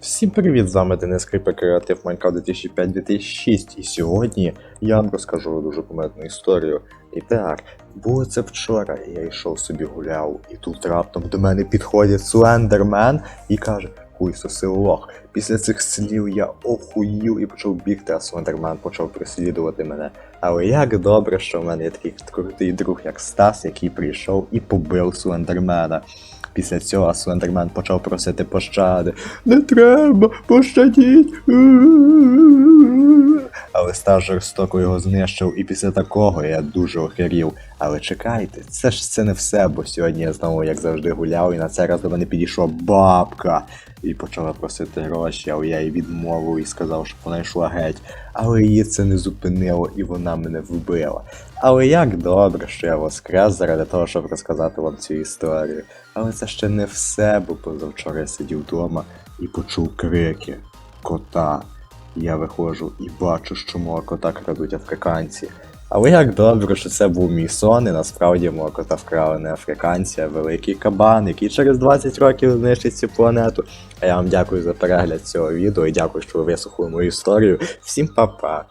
Всім привіт, з вами Денис Кріпер, креатив Майнкрафт 2005-2006 і сьогодні я вам розкажу дуже пометну історію. І так, було це вчора, і я йшов собі гуляв, і тут раптом до мене підходить Слендермен і каже: Хуй соси лох. Після цих слів я охуїв і почав бігти, а Слендермен почав переслідувати мене. Але як добре, що в мене є такий крутий друг, як Стас, який прийшов і побив Слендермена. Після цього Слендермен почав просити пощади. Не треба, пощадіть. Але Стас жорстоко його знищив, і після такого я дуже охерів. Але чекайте, це ж це не все, бо сьогодні я знову, як завжди, гуляв, і на цей раз до мене підійшла бабка і почала просити гроші, але я їй відмовив і сказав, щоб вона йшла геть. Але її це не зупинило, і вона мене вбила. Але як добре, що я воскрес заради того, щоб розказати вам цю історію. Але це ще не все, бо позавчора я сидів вдома і почув крики кота. Я виходжу і бачу, що мого кота крадуть африканці. Але як добре, що це був мій сон, і насправді мого кота вкрали не африканці, а великий кабан, який через 20 років знищить цю планету. А я вам дякую за перегляд цього відео і дякую, що ви вислухали мою історію. Всім па-па!